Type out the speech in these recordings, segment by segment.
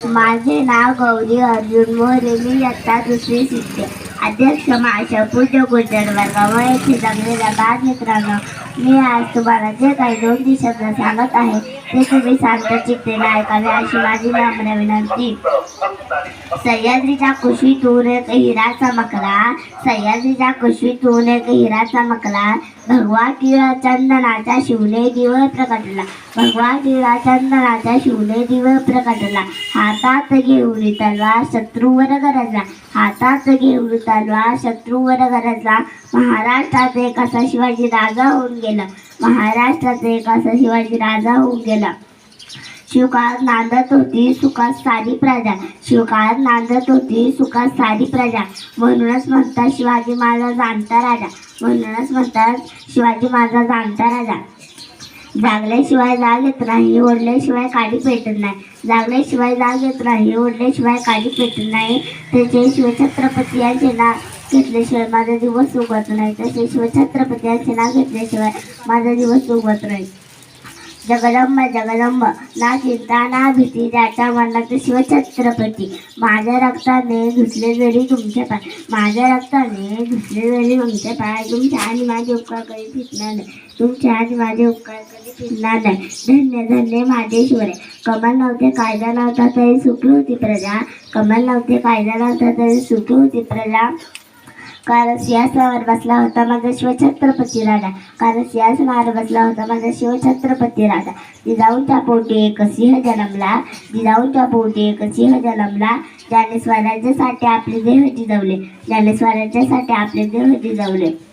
माझे नाव गौरी अर्जुन मोरे. मी इयत्ता दुसरी शिकते. अध्यक्ष माझ्या पूज्य गुजर वर्गावर येथे जगलेल्या बाल मित्रांनो मी आज तुम्हाला जे काही दोन दिवसात सांगत आहे ते तुम्ही शांत चित्तेने ऐकावे अशी माझी नम्र विनंती. सह्याद्रीच्या कुशीतून एक हिरा चमकला सह्याद्रीच्या कुशीतून एक हिरा चमकला भगवा टिळा चंदनाचा शिवले दिव प्रकटला. भगवा टिळा चंदनाचा शिवले दिव प्रकटला. हातात घेऊन तलवार शत्रूवर गरजला. हातात घेऊन तलवार शत्रूवर गरजला. महाराष्ट्रात एक असा शिवाजी राजा होऊन गेला. महाराष्ट्रात एक असा शिवाजी राजा होऊन गेला. शिवकाळात नांदत होती सुखात सारी प्रजा. शिवकाळात नांदत होती सुखात सारी प्रजा. म्हणूनच म्हणतात शिवाजी माझा जाणता राजा. म्हणूनच म्हणतात शिवाजी माझा जाणता राजा. जागल्याशिवाय जाग येत नाही ओढल्याशिवाय काडी पेटत नाही. जागल्याशिवाय जाग येत नाही ओढल्याशिवाय काडी पेटत नाही. त्याचे शिवछत्रपती यांचे नाव घेतल्याशिवाय माझा दिवस उगवत नाही. तसे शिवछत्रपती यांचे नाव घेतल्याशिवाय माझा दिवस उगवत नाही. जगदंब जगदंब. ना चिंता ना भीती ज्याच्या मनात शिवछत्रपती. माझ्या रक्ताने घुसले जरी तुमचे पाय. माझ्या रक्ताने घुसले जरी तुमचे पाय. तुमच्या आणि माझे उपकार कधी फिरणार नाही. तुमच्या आणि माझे उपकार कधी फिरणार नाही. धन्य धन्य माझे शिवरे कमल नव्हते कायदा नव्हता तरी सुखी होती प्रजा. कमल नव्हते कायदा नव्हता तरी सुखी होती प्रजा. कारण सिंहासनावर बसला होता माझा शिवछत्रपती राजा. कारण सिंहासनावर बसला होता माझा शिवछत्रपती राजा. जिजाऊच्या पोटी एक सिंह जन्मला. जिजाऊंच्या पोटी एक सिंह जन्मला. ज्याने स्वराज्यासाठी आपले देह जिजवले. ज्याने स्वराज्यासाठी आपले देह जिजवले.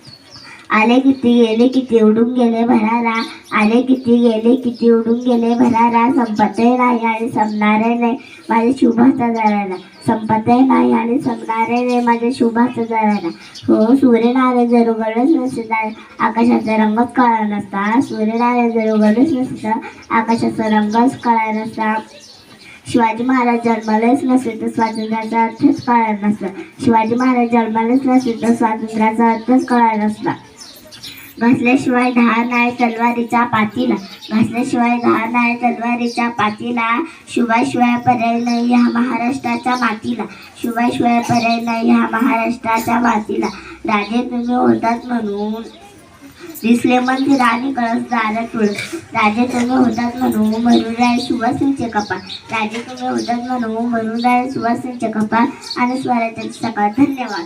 आले किती गेले किती उडून गेले भरारा. आले किती गेले किती उडून गेले भरारा. संपतही नाही आणि संपणारे नाही माझ्या शुभाचा जरारा. संपतही नाही आणि संपणारे नाही माझ्या शुभाचा जरारा. हो सूर्यनारायण जर उघडच नसता आकाशाचा रंगच कळा नसता. सूर्यनारायण जर उघडच नसता आकाशाचा रंगच कळा नसता. शिवाजी महाराज जन्मालाच नसेल तर स्वातंत्र्याचा अर्थच कळायला नसता. शिवाजी महाराज जन्मालाच नसेल तर स्वातंत्र्याचा अर्थच कळायला नसता. घासल्याशिवाय धार नाही तलवारीचा पातीला. घासल्याशिवाय धार नाही तलवारीच्या पातीला. शिवाशिवाय पर्याय नाही ह्या महाराष्ट्राच्या मातीला. शिवाशिवाय पर्याय नाही ह्या महाराष्ट्राच्या मातीला. राजे तुम्ही होतात म्हणून. दिसले म्हणजे राणी कळस दारात तुळस राजे तुम्ही होतात म्हणू म्हणून राय सुवासिंचे कपा राजे तुम्ही होतात म्हणू म्हणून राय सुवासिंचे कपा आणि स्वराज्याचे सकाळ. धन्यवाद.